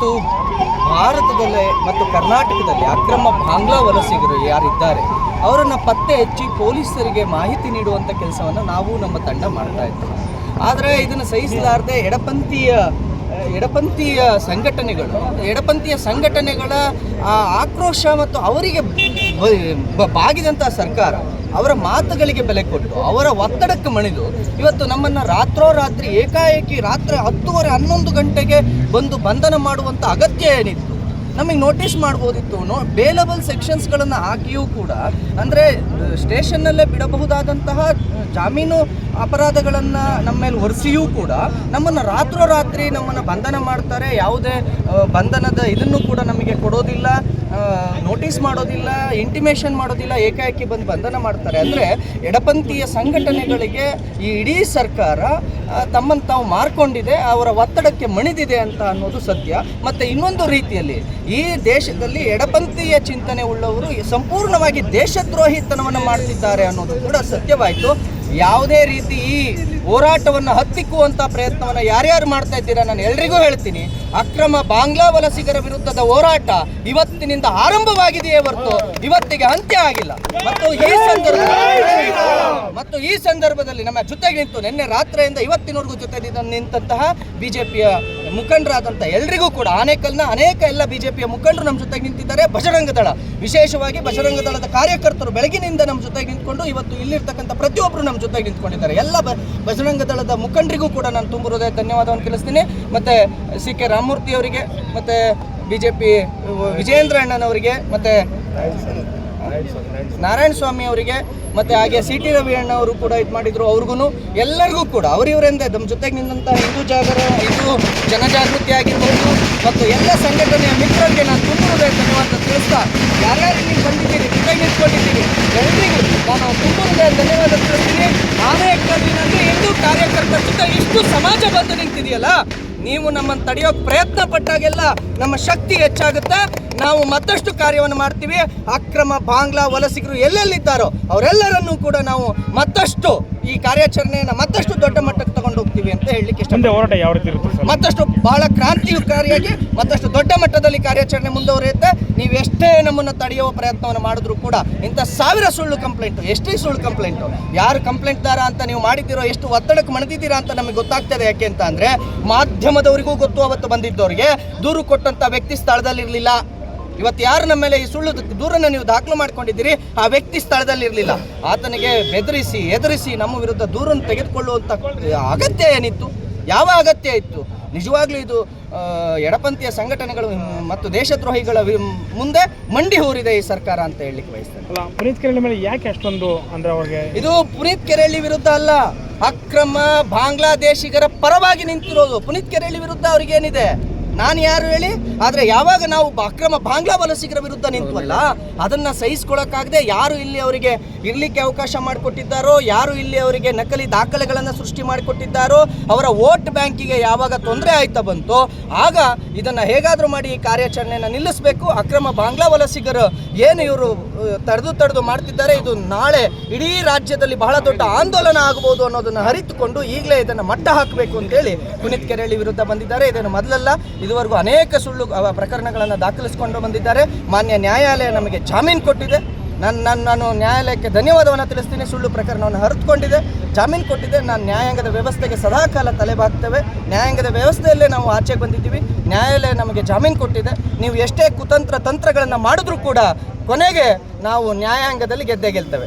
ಮತ್ತು ಭಾರತದಲ್ಲೇ ಮತ್ತು ಕರ್ನಾಟಕದಲ್ಲಿ ಅಕ್ರಮ ಬಾಂಗ್ಲಾ ವಲಸಿಗರು ಯಾರಿದ್ದಾರೆ, ಅವರನ್ನು ಪತ್ತೆ ಹಚ್ಚಿ ಪೊಲೀಸರಿಗೆ ಮಾಹಿತಿ ನೀಡುವಂಥ ಕೆಲಸವನ್ನು ನಾವು ನಮ್ಮ ತಂಡ ಮಾಡ್ತಾ ಇದ್ದೀವಿ. ಆದರೆ ಇದನ್ನು ಸಹಿಸಲಾರದೆ ಎಡಪಂಥೀಯ ಎಡಪಂಥೀಯ ಸಂಘಟನೆಗಳು ಎಡಪಂಥೀಯ ಸಂಘಟನೆಗಳ ಆಕ್ರೋಶ ಮತ್ತು ಅವರಿಗೆ ಬ- ಬ- ಬಾಗಿದಂಥ ಸರ್ಕಾರ ಅವರ ಮಾತುಗಳಿಗೆ ಬೆಲೆ ಕೊಟ್ಟು, ಅವರ ಒತ್ತಡಕ್ಕೆ ಮಣಿದು, ಇವತ್ತು ನಮ್ಮನ್ನು ರಾತ್ರೋರಾತ್ರಿ ಏಕಾಏಕಿ ರಾತ್ರಿ ಹತ್ತುವರೆ ಹನ್ನೊಂದು ಗಂಟೆಗೆ ಬಂದು ಬಂಧನ ಮಾಡುವಂಥ ಅಗತ್ಯ ಏನಿತ್ತು? ನಮಗೆ ನೋಟಿಸ್ ಮಾಡ್ಬೋದಿತ್ತು. ನೋ ಬೇಲಬಲ್ ಸೆಕ್ಷನ್ಸ್ಗಳನ್ನು ಹಾಕಿಯೂ ಕೂಡ, ಅಂದರೆ ಸ್ಟೇಷನ್ನಲ್ಲೇ ಬಿಡಬಹುದಾದಂತಹ ಜಾಮೀನು ಅಪರಾಧಗಳನ್ನು ನಮ್ಮ ಮೇಲೆ ಹೊರಿಸಿಯೂ ಕೂಡ ನಮ್ಮನ್ನು ರಾತ್ರೋರಾತ್ರಿ ನಮ್ಮನ್ನು ಬಂಧನ ಮಾಡ್ತಾರೆ. ಯಾವುದೇ ಬಂಧನದ ಇದನ್ನು ಕೂಡ ನಮಗೆ ಕೊಡೋದಿಲ್ಲ ನೋಟಿಸ್ ಮಾಡೋದಿಲ್ಲ ಇಂಟಿಮೇಷನ್ ಮಾಡೋದಿಲ್ಲ, ಏಕಾಏಕಿ ಬಂದು ಬಂಧನ ಮಾಡ್ತಾರೆ. ಅಂದರೆ ಎಡಪಂಥೀಯ ಸಂಘಟನೆಗಳಿಗೆ ಈ ಇಡೀ ಸರ್ಕಾರ ತಮ್ಮನ್ನು ತಾವು ಮಾರ್ಕೊಂಡಿದೆ, ಅವರ ಒತ್ತಡಕ್ಕೆ ಮಣಿದಿದೆ ಅಂತ ಅನ್ನೋದು ಸತ್ಯ. ಮತ್ತು ಇನ್ನೊಂದು ರೀತಿಯಲ್ಲಿ, ಈ ದೇಶದಲ್ಲಿ ಎಡಪಂಥೀಯ ಚಿಂತನೆ ಉಳ್ಳವರು ಸಂಪೂರ್ಣವಾಗಿ ದೇಶದ್ರೋಹಿತನವನ್ನು ಮಾಡ್ತಿದ್ದಾರೆ ಅನ್ನೋದು ಕೂಡ ಸತ್ಯವಾಯಿತು. ಯಾವುದೇ ರೀತಿ ಈ ಹೋರಾಟವನ್ನು ಹತ್ತಿಕ್ಕುವಂಥ ಪ್ರಯತ್ನವನ್ನು ಯಾರ್ಯಾರು ಮಾಡ್ತಾ ಇದ್ದೀರಾ ನಾನು ಎಲ್ರಿಗೂ ಹೇಳ್ತೀನಿ. ಅಕ್ರಮ ಬಾಂಗ್ಲಾ ವಲಸಿಗರ ವಿರುದ್ಧದ ಹೋರಾಟ ಇವತ್ತಿನಿಂದ ಆರಂಭವಾಗಿದೆಯೇ ಹೊರತು ಇವತ್ತಿಗೆ ಅಂತ್ಯ ಆಗಿಲ್ಲ. ಮತ್ತು ಈ ಸಂದರ್ಭದಲ್ಲಿ ಮತ್ತು ಈ ಸಂದರ್ಭದಲ್ಲಿ ನಮ್ಮ ಜೊತೆಗೆ ನಿಂತು ನಿನ್ನೆ ರಾತ್ರಿಯಿಂದ ಇವತ್ತಿನವರೆಗೂ ಜೊತೆ ನಿಂತ- ನಿಂತಹ ಬಿಜೆಪಿಯ ಮುಖಂಡರಾದಂಥ ಎಲ್ರಿಗೂ ಕೂಡ ಆನೇಕಲ್ನ ಅನೇಕ ಎಲ್ಲ ಬಿಜೆಪಿಯ ಮುಖಂಡರು ನಮ್ಮ ಜೊತೆಗೆ ನಿಂತಿದ್ದಾರೆ. ಬಜರಂಗ ದಳ, ವಿಶೇಷವಾಗಿ ಬಜರಂಗ ದಳದ ಕಾರ್ಯಕರ್ತರು ಬೆಳಗಿನಿಂದ ನಮ್ಮ ಜೊತೆಗೆ ನಿಂತ್ಕೊಂಡು ಇವತ್ತು ಇಲ್ಲಿರ್ತಕ್ಕಂಥ ಪ್ರತಿಯೊಬ್ಬರು ನಮ್ಮ ಜೊತೆಗೆ ನಿಂತ್ಕೊಂಡಿದ್ದಾರೆ. ಎಲ್ಲ ಬ, ಬಜರಂಗ ದಳದ ಮುಖಂಡರಿಗೂ ಕೂಡ ನಾನು ತುಂಬ ಹೃದಯ ಧನ್ಯವಾದವನ್ನು ತಿಳಿಸ್ತೀನಿ. ಮತ್ತು ಸಿ ಕೆ ರಾಮಮೂರ್ತಿ ಅವರಿಗೆ, ಮತ್ತು ಬಿ ಜೆ ಪಿ ವಿಜಯೇಂದ್ರ ಅಣ್ಣನವರಿಗೆ, ಮತ್ತು ನಾರಾಯಣ ಸ್ವಾಮಿ ಅವರಿಗೆ, ಮತ್ತೆ ಹಾಗೆ ಸಿ ಟಿ ರವಿ ಅಣ್ಣವರು ಕೂಡ ಇದು ಮಾಡಿದ್ರು. ಅವ್ರಿಗೂ ಎಲ್ಲರಿಗೂ ಕೂಡ, ಅವರಿವರೆಂದೇ, ನಮ್ಮ ಜೊತೆಗೆ ನಿಂತ ಹಿಂದೂ ಜಾಗರ, ಹಿಂದೂ ಜನಜಾಗೃತಿ ಆಗಿರ್ಬೋದು, ಮತ್ತು ಎಲ್ಲ ಸಂಘಟನೆಯ ಮಿತ್ರರಿಗೆ ನಾನು ತುಂಬ ಹೃದಯ ಧನ್ಯವಾದ ತಿಳಿಸ್ತಾ, ಯಾರ್ಯಾರು ನೀವು ಬಂದಿದ್ದೀರಿ ಜೊತೆಗೆ ನಿಂತ್ಕೊಂಡಿದ್ದೀರಿ, ಎಲ್ರಿಗೂ ನಾನು ತುಂಬ ಹೃದಯ ಧನ್ಯವಾದ ತಿಳಿಸ್ತೀನಿ. ಆನೇಕಲ್ಲಿನಲ್ಲಿ ಹಿಂದೂ ಕಾರ್ಯಕರ್ತರ ಜೊತೆ ಇಷ್ಟು ಸಮಾಜ ಬಂದು ನಿಂತಿದೆಯಲ್ಲ, ನೀವು ನಮ್ಮನ್ನು ತಡೆಯೋಕೆ ಪ್ರಯತ್ನ ಪಟ್ಟಾಗೆಲ್ಲ ನಮ್ಮ ಶಕ್ತಿ ಹೆಚ್ಚಾಗುತ್ತೆ. ನಾವು ಮತ್ತಷ್ಟು ಕಾರ್ಯವನ್ನು ಮಾಡ್ತೀವಿ. ಅಕ್ರಮ ಬಾಂಗ್ಲಾ ವಲಸಿಗರು ಎಲ್ಲೆಲ್ಲಿದ್ದಾರೋ ಅವರೆಲ್ಲರನ್ನೂ ಕೂಡ ನಾವು ಮತ್ತಷ್ಟು ಈ ಕಾರ್ಯಾಚರಣೆಯನ್ನು ಮತ್ತಷ್ಟು ದೊಡ್ಡ ಮಟ್ಟಕ್ಕೆ ತಗೊಂಡು ಹೋಗ್ತೀವಿ ಅಂತ ಹೇಳಲಿಕ್ಕೆ ಇಷ್ಟ ಮತ್ತಷ್ಟು ಬಹಳ ಕ್ರಾಂತಿಕಾರಿಯಾಗಿ ಮತ್ತಷ್ಟು ದೊಡ್ಡ ಮಟ್ಟದಲ್ಲಿ ಕಾರ್ಯಾಚರಣೆ ಮುಂದುವರಿಯುತ್ತೆ. ನೀವು ಎಷ್ಟೇ ನಮ್ಮನ್ನು ತಡೆಯುವ ಪ್ರಯತ್ನವನ್ನು ಮಾಡಿದ್ರು ಕೂಡ ಇಂಥ ಸಾವಿರ ಸುಳ್ಳು ಕಂಪ್ಲೇಂಟು ಎಷ್ಟೇ ಸುಳ್ಳು ಕಂಪ್ಲೇಂಟು ಯಾರು ಕಂಪ್ಲೇಂಟ್ದಾರ ಅಂತ ನೀವು ಮಾಡಿದ್ದೀರೋ ಎಷ್ಟು ಒತ್ತಡಕ್ಕೆ ಮಣಿದಿದ್ದೀರಾ ಅಂತ ನಮಗೆ ಗೊತ್ತಾಗ್ತದೆ ಯಾಕೆ ಅಂತ ಅಂದರೆ ಮಾಧ್ಯಮದವರಿಗೂ ಗೊತ್ತು ಅವತ್ತು ಬಂದಿದ್ದವರಿಗೆ ದೂರು ಕೊಟ್ಟಂಥ ವ್ಯಕ್ತಿ ಸ್ಥಳದಲ್ಲಿರಲಿಲ್ಲ. ಇವತ್ತು ಯಾರು ನಮ್ಮ ಮೇಲೆ ಈ ಸುಳ್ಳು ದೂರನ್ನು ನೀವು ದಾಖಲು ಮಾಡ್ಕೊಂಡಿದ್ದೀರಿ ಆ ವ್ಯಕ್ತಿ ಸ್ಥಳದಲ್ಲಿ ಇರಲಿಲ್ಲ. ಆತನಿಗೆ ಬೆದರಿಸಿ ಎದುರಿಸಿ ನಮ್ಮ ವಿರುದ್ಧ ದೂರನ್ನು ತೆಗೆದುಕೊಳ್ಳುವಂಥ ಅಗತ್ಯ ಏನಿತ್ತು? ಯಾವ ಅಗತ್ಯ ಇತ್ತು? ನಿಜವಾಗ್ಲೂ ಇದು ಎಡಪಂಥೀಯ ಸಂಘಟನೆಗಳು ಮತ್ತು ದೇಶದ್ರೋಹಿಗಳ ಮುಂದೆ ಮಂಡಿ ಹೂರಿದೆ ಈ ಸರ್ಕಾರ ಅಂತ ಹೇಳಲಿಕ್ಕೆ ಬಯಸ್ತೇನೆ. ಪುನೀತ್ ಕೆರಳಿ ಮೇಲೆ ಯಾಕೆ ಅಷ್ಟೊಂದು ಅಂದ್ರೆ ಅವ್ರಿಗೆ ಇದು ಪುನೀತ್ ಕೆರೆಹಳ್ಳಿ ವಿರುದ್ಧ ಅಲ್ಲ. ಅಕ್ರಮ ಬಾಂಗ್ಲಾದೇಶಿಗರ ಪರವಾಗಿ ನಿಂತಿರೋದು. ಪುನೀತ್ ಕೆರೆಹಳ್ಳಿ ವಿರುದ್ಧ ಅವ್ರಿಗೇನಿದೆ? ನಾನು ಯಾರು ಹೇಳಿ? ಆದರೆ ಯಾವಾಗ ನಾವು ಅಕ್ರಮ ಬಾಂಗ್ಲಾ ವಲಸಿಗರ ವಿರುದ್ಧ ನಿಂತವಲ್ಲ, ಅದನ್ನು ಸಹಿಸ್ಕೊಳ್ಳೋಕ್ಕಾಗದೆ ಯಾರು ಇಲ್ಲಿ ಅವರಿಗೆ ಇರಲಿಕ್ಕೆ ಅವಕಾಶ ಮಾಡಿಕೊಟ್ಟಿದ್ದಾರೋ, ಯಾರು ಇಲ್ಲಿ ಅವರಿಗೆ ನಕಲಿ ದಾಖಲೆಗಳನ್ನು ಸೃಷ್ಟಿ ಮಾಡಿಕೊಟ್ಟಿದ್ದಾರೋ, ಅವರ ವೋಟ್ ಬ್ಯಾಂಕಿಗೆ ಯಾವಾಗ ತೊಂದರೆ ಆಯ್ತಾ ಬಂತು, ಆಗ ಇದನ್ನು ಹೇಗಾದರೂ ಮಾಡಿ ಈ ಕಾರ್ಯಾಚರಣೆಯನ್ನು ನಿಲ್ಲಿಸಬೇಕು. ಅಕ್ರಮ ಬಾಂಗ್ಲಾ ವಲಸಿಗರು ಏನು ಇವರು ತಡೆದು ತಡೆದು ಮಾಡ್ತಿದ್ದಾರೆ. ಇದು ನಾಳೆ ಇಡೀ ರಾಜ್ಯದಲ್ಲಿ ಬಹಳ ದೊಡ್ಡ ಆಂದೋಲನ ಆಗಬಹುದು ಅನ್ನೋದನ್ನು ಹರಿತುಕೊಂಡು ಈಗಲೇ ಇದನ್ನು ಮಟ್ಟ ಹಾಕಬೇಕು ಅಂತೇಳಿ ಪುನೀತ್ ಕೆರೆಳ್ಳಿ ವಿರುದ್ಧ ಬಂದಿದ್ದಾರೆ. ಇದನ್ನು ಮೊದಲಲ್ಲ ಇದುವರೆಗೂ ಅನೇಕ ಸುಳ್ಳು ಪ್ರಕರಣಗಳನ್ನು ದಾಖಲಿಸಿಕೊಂಡು ಬಂದಿದ್ದಾರೆ. ಮಾನ್ಯ ನ್ಯಾಯಾಲಯ ನಮಗೆ ಜಾಮೀನು ಕೊಟ್ಟಿದೆ. ನಾನು ನಾನು ನಾನು ನ್ಯಾಯಾಲಯಕ್ಕೆ ಧನ್ಯವಾದವನ್ನು ತಿಳಿಸ್ತೀನಿ. ಸುಳ್ಳು ಪ್ರಕರಣವನ್ನು ಹರಿದುಕೊಂಡಿದೆ. ಜಾಮೀನು ಕೊಟ್ಟಿದೆ. ನಾನು ನ್ಯಾಯಾಂಗದ ವ್ಯವಸ್ಥೆಗೆ ಸದಾಕಾಲ ತಲೆಬಾಗ್ತೇವೆ ನ್ಯಾಯಾಂಗದ ವ್ಯವಸ್ಥೆಯಲ್ಲೇ ನಾವು ಆಚೆಗೆ ಬಂದಿದ್ದೀವಿ. ನ್ಯಾಯಾಲಯ ನಮಗೆ ಜಾಮೀನು ಕೊಟ್ಟಿದೆ. ನೀವು ಎಷ್ಟೇ ಕುತಂತ್ರ ತಂತ್ರಗಳನ್ನು ಮಾಡಿದ್ರೂ ಕೂಡ ಕೊನೆಗೆ ನಾವು ನ್ಯಾಯಾಂಗದಲ್ಲಿ ಗೆದ್ದೇ ಗೆಲ್ತೇವೆ.